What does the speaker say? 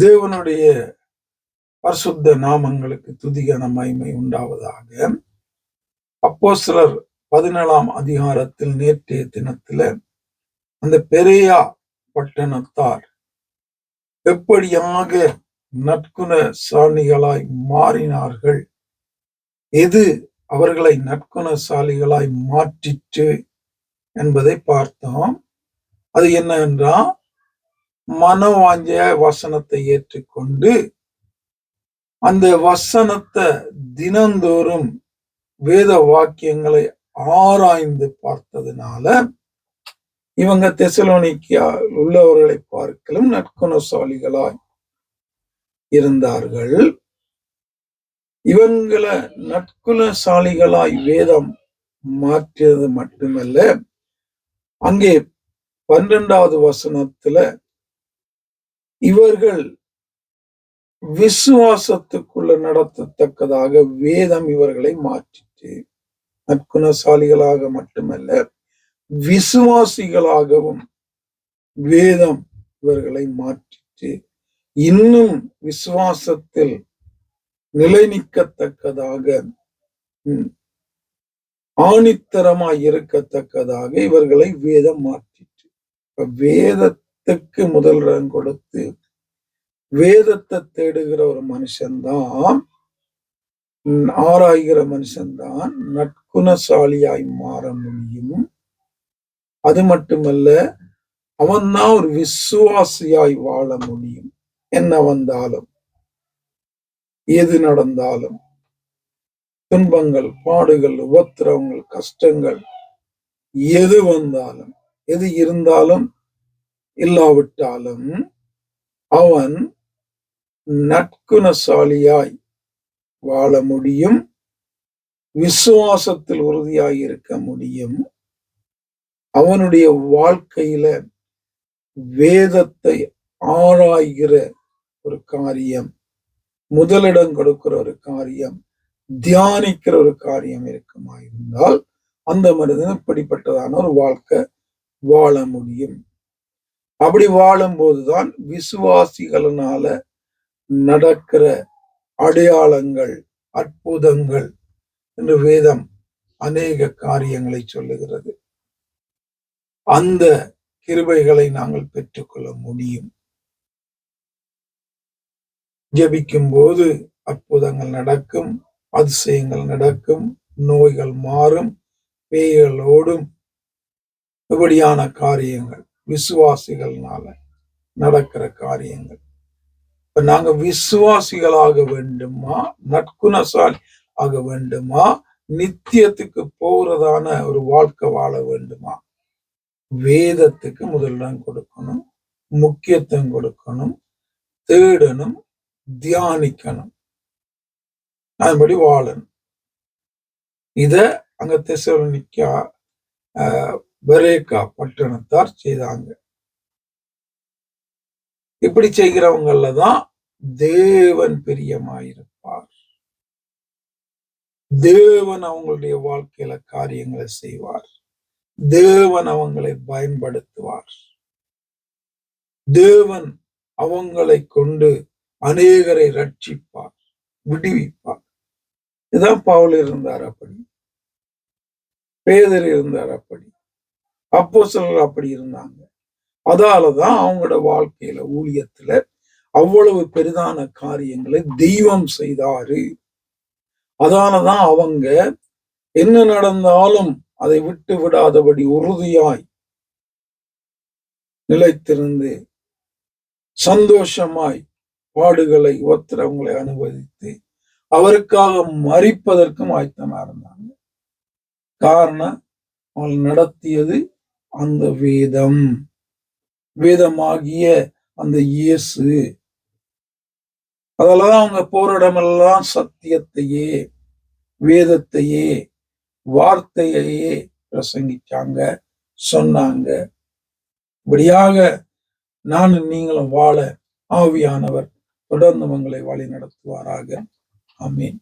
தேவனுடைய பரிசுத்த நாமங்களுக்கு துதிகன மகிமை உண்டாவதாக. அப்போ சிலர் பதினேழாம் அதிகாரத்தில் நேற்றைய தினத்துல அந்த பெரியா பட்டணத்தார் எப்படியாக நற்குண சாணிகளாய் மாறினார்கள்? எது அவர்களை நற்குணசாலிகளாய் மாற்றிற்று என்பதை பார்த்தோம். அது என்ன என்றால் மனவாஞ்ச வசனத்தை ஏற்றுக்கொண்டு அந்த வசனத்தை தினந்தோறும் வேத வாக்கியங்களை ஆராய்ந்து பார்த்ததுனால இவங்க தெசலோனிக்கியா உள்ளவர்களை பார்க்கலும் நற்குணசாலிகளாய் இருந்தார்கள். இவங்களை நற்குணசாலிகளாய் வேதம் மாற்றியது மட்டுமல்ல அங்கே பன்னிரெண்டாவது வசனத்துல இவர்கள் விசுவாசத்துக்குள்ள நடத்தத்தக்கதாக வேதம் இவர்களை மாற்றிட்டு நற்குணசாலிகளாக மட்டுமல்ல விசுவாசிகளாகவும் வேதம் இவர்களை மாற்றிட்டு இன்னும் விசுவாசத்தில் நிலை நிற்கத்தக்கதாக ஆணித்தரமாய் இருக்கத்தக்கதாக இவர்களை வேதம் மாற்றிட்டு வேதத்துக்கு முதல் இடம் கொடுத்து வேதத்தை தேடுகிற ஒரு மனுஷன்தான் ஆராய்கிற மனுஷன்தான் நற்குணசாலியாய் மாற முடியும். அது மட்டுமல்ல அவன்தான் ஒரு விசுவாசியாய் வாழ முடியும். என்ன வந்தாலும் எது நடந்தாலும் துன்பங்கள் பாடுகள் உபத்திரவங்கள் கஷ்டங்கள் எது வந்தாலும் எது இருந்தாலும் இல்லாவிட்டாலும் அவன் நற்குணசாலியாய் வாழ முடியும் விசுவாசத்தில் உறுதியாய் இருக்க முடியும். அவனுடைய வாழ்க்கையில வேதத்தை ஆராய்கிற ஒரு காரியம் முதலிடம் கொடுக்கிற ஒரு காரியம் தியானிக்கிற ஒரு காரியம் இருக்குமா இருந்தால் அந்த மனிதன் இப்படிப்பட்டதான ஒரு வாழ்க்கை வாழ முடியும். அப்படி வாழும் போதுதான் விசுவாசிகளினால நடக்கிற அடையாளங்கள் அற்புதங்கள் என்று வேதம் அநேக காரியங்களை சொல்லுகிறது. அந்த கிருபைகளை நாங்கள் பெற்றுக்கொள்ள முடியும். ஜபிக்கும் போது அற்புதங்கள் நடக்கும் அதிசயங்கள் நடக்கும் நோய்கள் மாறும் பேய்கள் ஓடும் இப்படியான காரியங்கள். விசுவாசிகள்னால நடக்கிற காரியங்கள். இப்ப நாங்க விசுவாசிகளாக வேண்டுமா? நற்குணசாலி ஆக வேண்டுமா? நித்தியத்துக்கு போறதான ஒரு வாழ்க்கை வாழ வேண்டுமா? வேதத்துக்கு முதலிடம் கொடுக்கணும் முக்கியத்துவம் கொடுக்கணும் தேடணும் தியானிக்கணும். அதுபடி வாழணும். இத அங்க தெசலோனிக்கா பெரேக்கா பட்டணத்தார் செய்தாங்க. இப்படி செய்கிறவங்கள தான் தேவன் பிரியமாயிருப்பார். தேவன் அவங்களுடைய வாழ்க்கையில காரியங்களை செய்வார். தேவன் அவங்களை பயன்படுத்துவார். தேவன் அவங்களை கொண்டு அநேகரை ரட்சிப்பார் விடுவிப்பார். இதுதான் பவுல் இருந்தார் அப்படி பேதர் இருந்தார் அப்படி. அப்போ அப்படி இருந்தாங்க. அதாலதான் அவங்களோட வாழ்க்கையில ஊழியத்துல அவ்வளவு பெரிதான காரியங்களை தெய்வம் செய்தாரு. அதாலதான் அவங்க என்ன நடந்தாலும் அதை விட்டு விடாதபடி உறுதியாய் நிலைத்திருந்து சந்தோஷமாய் பாடுகளை ஒத்துறவங்களை அனுபவித்து அவருக்காக மறிப்பதற்கும் ஆயத்தமா இருந்தாங்க. காரணம் அவள் நடத்தியது அந்த வேதம் வேதமாகிய அந்த இயேசு. அதெல்லாம் அவங்க போரிடமெல்லாம் சத்தியத்தையே வேதத்தையே வார்த்தையையே பிரசங்கிச்சாங்க சொன்னாங்க. இப்படியாக நானும் நீங்களும் வாழ ஆவியானவர் தொடர்ந்து உங்களை வழி நடத்துவாராக அமீன்